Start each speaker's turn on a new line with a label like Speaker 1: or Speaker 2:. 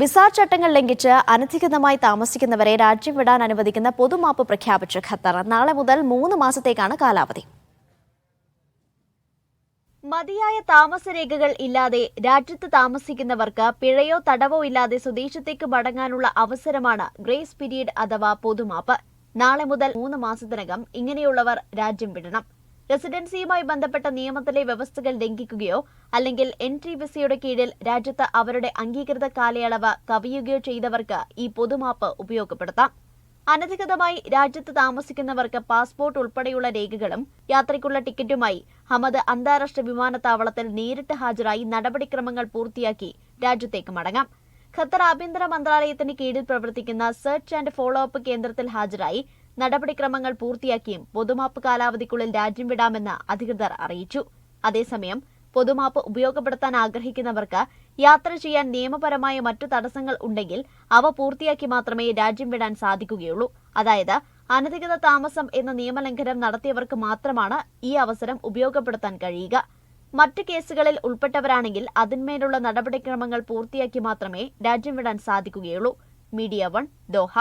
Speaker 1: Visa ചട്ടങ്ങൾ ലംഘിച്ച് അനധികൃതമായി താമസിക്കുന്നവരെ രാജ്യം വിടാൻ അനുവദിക്കുന്ന പൊതുമാപ്പ് പ്രഖ്യാപിച്ച ഖത്തർ. നാളെ മുതൽ മൂന്ന് മാസത്തേക്കാണ് കാലാവധി. മതിയായ താമസരേഖകൾ ഇല്ലാതെ രാജ്യത്ത് താമസിക്കുന്നവർക്ക് പിഴയോ തടവോ ഇല്ലാതെ സ്വദേശത്തേക്ക് മടങ്ങാനുള്ള അവസരമാണ് ഗ്രേസ് പീരീഡ് അഥവാ പൊതുമാപ്പ്. നാളെ മുതൽ മൂന്ന് മാസത്തിനകം ഇങ്ങനെയുള്ളവർ രാജ്യം വിടണം. റെസിഡൻസിയുമായി ബന്ധപ്പെട്ട നിയമത്തിലെ വ്യവസ്ഥകൾ ലംഘിക്കുകയോ അല്ലെങ്കിൽ എൻട്രി വിസയുടെ കീഴിൽ രാജ്യത്ത് അവരുടെ അംഗീകൃത കാലയളവ് കവിയുകയോ ചെയ്തവർക്ക് ഈ പൊതുമാപ്പ് ഉപയോഗപ്പെടുത്താം. അനധികൃതമായി രാജ്യത്ത് താമസിക്കുന്നവർക്ക് പാസ്പോർട്ട് ഉൾപ്പെടെയുള്ള രേഖകളും യാത്രയ്ക്കുള്ള ടിക്കറ്റുമായി ഹമദ് അന്താരാഷ്ട്ര വിമാനത്താവളത്തിൽ നേരിട്ട് ഹാജരായി നടപടിക്രമങ്ങൾ പൂർത്തിയാക്കി രാജ്യത്തേക്ക് മടങ്ങാം. ഖത്തർ ആഭ്യന്തര മന്ത്രാലയത്തിന് കീഴിൽ പ്രവർത്തിക്കുന്ന സെർച്ച് ആൻഡ് ഫോളോ അപ്പ് കേന്ദ്രത്തിൽ ഹാജരായി നടപടിക്രമങ്ങൾ പൂർത്തിയാക്കിയും പൊതുമാപ്പ് കാലാവധിക്കുള്ളിൽ രാജ്യം വിടാമെന്ന് അധികൃതർ അറിയിച്ചു. അതേസമയം പൊതുമാപ്പ് ഉപയോഗപ്പെടുത്താൻ ആഗ്രഹിക്കുന്നവർക്ക് യാത്ര ചെയ്യാൻ നിയമപരമായ മറ്റു തടസ്സങ്ങൾ ഉണ്ടെങ്കിൽ അവ പൂർത്തിയാക്കി മാത്രമേ രാജ്യം വിടാൻ സാധിക്കുകയുള്ളൂ. അതായത് അനധികൃത താമസം എന്ന നിയമലംഘനം നടത്തിയവർക്ക് മാത്രമാണ് ഈ അവസരം ഉപയോഗപ്പെടുത്താൻ കഴിയുക. മറ്റ് കേസുകളിൽ ഉൾപ്പെട്ടവരാണെങ്കിൽ അതിന്മേലുള്ള നടപടിക്രമങ്ങൾ പൂർത്തിയാക്കി മാത്രമേ രാജ്യം വിടാൻ സാധിക്കുകയുള്ളൂ. Media one Doha.